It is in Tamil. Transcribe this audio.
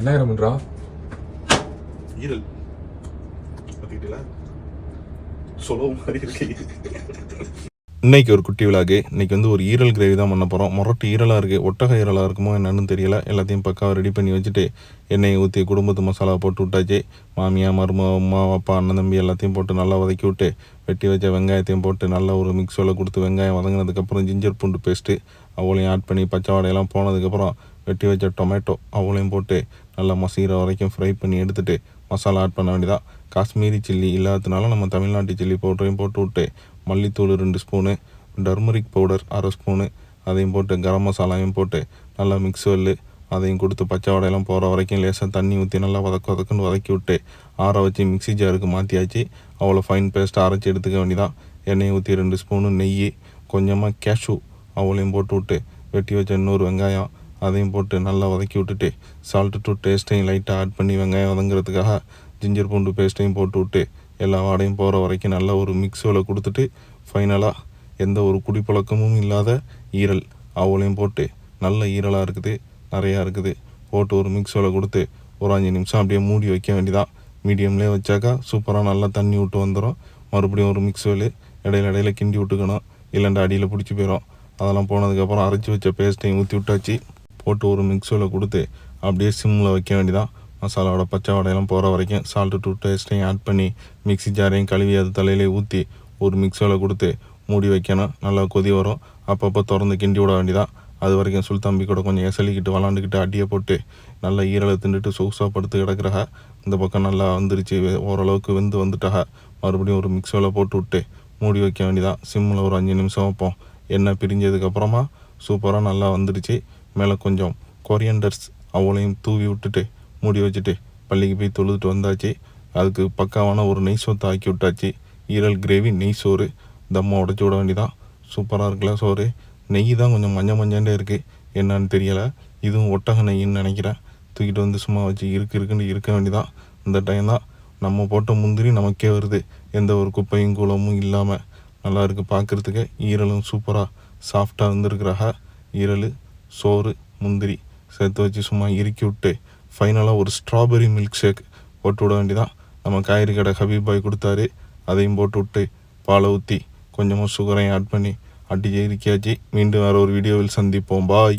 என்ன பண்றா ஈரல் பார்த்துக்கிட்டீங்களா? மாதிரி இருக்கு. இன்னைக்கு ஒரு குட்டி விழாக்கு இன்னைக்கு வந்து ஒரு ஈரல் கிரேவி தான் பண்ண போகிறோம் முரட்டு ஈரலாக இருக்குது ஒட்டக ஈரலாக இருக்குமோ என்னன்னு தெரியல. எல்லாத்தையும் பக்காவாக ரெடி பண்ணி வச்சுட்டு எண்ணெயை ஊற்றி குடும்பத்து மசாலா போட்டு விட்டாச்சு. மாமியா மரும அம்மா அப்பா அண்ணன் தம்பி எல்லாத்தையும் போட்டு நல்லா வதக்கி விட்டு வெட்டி வச்ச வெங்காயத்தையும் போட்டு நல்லா ஒரு மிக்ஸில் கொடுத்து வெங்காயம் வதங்கினதுக்கப்புறம் ஜிஞ்சர் பூண்டு பேஸ்ட்டு அவளையும் ஆட் பண்ணி பச்சை வாடையெல்லாம் போனதுக்கப்புறம் வெட்டி வச்ச டொமேட்டோ அவளையும் போட்டு நல்லா மசீர வரைக்கும் ஃப்ரை பண்ணி எடுத்துகிட்டு மசாலா ஆட் பண்ண வேண்டியதான் காஷ்மீரி சில்லி இல்லாததுனால நம்ம தமிழ்நாட்டு சில்லி பவுடரையும் போட்டு விட்டு மல்லித்தூள் ரெண்டு ஸ்பூனு டர்மரிக் பவுடர் அரை ஸ்பூனு அதையும் போட்டு கரம் மசாலாவையும் போட்டு நல்லா மிக்ஸ் வெல்லு அதையும் கொடுத்து பச்சை வடையெல்லாம் போகிற வரைக்கும் லேசாக தண்ணி ஊற்றி நல்லா வதக்க வதக்குன்னு வதக்கி விட்டு ஆற வச்சு மிக்ஸி ஜாருக்கு மாற்றியாச்சு அவ்வளோ ஃபைன் பேஸ்ட் அரைச்சி எடுத்துக்க வேண்டியதான் எண்ணெயை ஊற்றி ரெண்டு ஸ்பூனு நெய் கொஞ்சமாக கேஷு அவளையும் போட்டு விட்டு வெட்டி வச்ச இன்னொரு வெங்காயம் அதையும் போட்டு நல்லா வதக்கி விட்டுட்டு சால்ட்டு டு டேஸ்ட்டையும் லைட்டாக ஆட் பண்ணி வெங்காயம் வதங்குறதுக்காக ஜிஞ்சர் பூண்டு பேஸ்ட்டையும் போட்டு விட்டு எல்லா வாடையும் போகிற வரைக்கும் நல்லா ஒரு மிக்ஸில் கொடுத்துட்டு ஃபைனலாக எந்த ஒரு குடிப்பழக்கமும் இல்லாத ஈரல் அவளையும் போட்டு நல்ல ஈரலாக இருக்குது நிறையா இருக்குது. போட்டு ஒரு மிக்ஸில் கொடுத்து ஒரு அஞ்சு நிமிஷம் அப்படியே மூடி வைக்க வேண்டியதான் மீடியம்லேயே வச்சாக்கா சூப்பராக நல்லா தண்ணி விட்டு வந்துடும் மறுபடியும் ஒரு மிக்ஸில் இடையில இடையில கிண்டி விட்டுக்கணும். இல்லைண்டா அடியில் பிடிச்சி போயிடும் அதெல்லாம் போனதுக்கப்புறம் அரைச்சி வச்ச பேஸ்ட்டையும் ஊற்றி விட்டாச்சு. போட்டு ஒரு மிக்ஸில் கொடுத்து அப்படியே சிம்மில் வைக்க வேண்டியதான் மசாலாவோட பச்சை வடையெல்லாம் போகிற வரைக்கும் சால்ட்டு டூ டேஸ்ட்டையும் ஆட் பண்ணி மிக்ஸி ஜாரையும் கழுவி அது தலையிலே ஊற்றி ஒரு மிக்ஸில் கொடுத்து மூடி வைக்கணும். நல்லா கொதி வரும். அப்பப்போ திறந்து கிண்டி விட வேண்டியதான் அது வரைக்கும் சுல்தம்பி கூட கொஞ்சம் எசலிக்கிட்டு விளாண்டுக்கிட்டு அடியை போட்டு நல்லா ஈரலை தின்றுட்டு சொகுசாக படுத்து கிடக்கிறக. இந்த பக்கம் நல்லா வந்துருச்சு. ஓரளவுக்கு வெந்து வந்துட்டாக. மறுபடியும் ஒரு மிக்ஸில் போட்டு விட்டு மூடி வைக்க வேண்டியதான் சிம்மில் ஒரு அஞ்சு நிமிஷம் வைப்போம். எண்ணெய் பிரிஞ்சதுக்கப்புறமா சூப்பராக நல்லா வந்துடுச்சு மேலே கொஞ்சம் கொரியண்டர்ஸ் அவளையும் தூவி விட்டுட்டு மூடி வச்சுட்டு பள்ளிக்கு போய் தொழுதுட்டு வந்தாச்சு. அதுக்கு பக்காவான ஒரு நெய் சோத்தை ஆக்கி விட்டாச்சு. ஈரல் கிரேவி நெய் சோறு. தம்மை உடச்சி விட வேண்டிதான் சூப்பராக இருக்குல்ல சோறு. நெய் தான் கொஞ்சம் மஞ்சள் மஞ்சண்டே இருக்குது என்னன்னு தெரியலை. இதுவும் ஒட்டக நெய்ன்னு நினைக்கிறேன். தூக்கிட்டு வந்து சும்மா வச்சு இருக்கு இருக்குன்னு இருக்க வேண்டிதான் இந்த டைம் தான் நம்ம போட்ட முந்திரி நமக்கே வருது. எந்த ஒரு குப்பையும் கூலமும் இல்லாமல் நல்லா இருக்குது பார்க்குறதுக்கு ஈரலும் சூப்பராக சாஃப்டாக இருந்திருக்கிறாக. ஈரல் சோறு முந்திரி சேர்த்து வச்சு சும்மா இறுக்கி விட்டு ஃபைனலாக ஒரு ஸ்ட்ராபெரி மில்க் ஷேக் போட்டு விட வேண்டிதான் நம்ம காய்கறி கடை ஹபீப் பாய் கொடுத்தாரு. அதையும் போட்டு விட்டு பாலை ஊற்றி கொஞ்சமாக சுகரையும் ஆட் பண்ணி அடிச்சு இறுக்கியாச்சு. மீண்டும் வேறு ஒரு வீடியோவில் சந்திப்போம். பாய்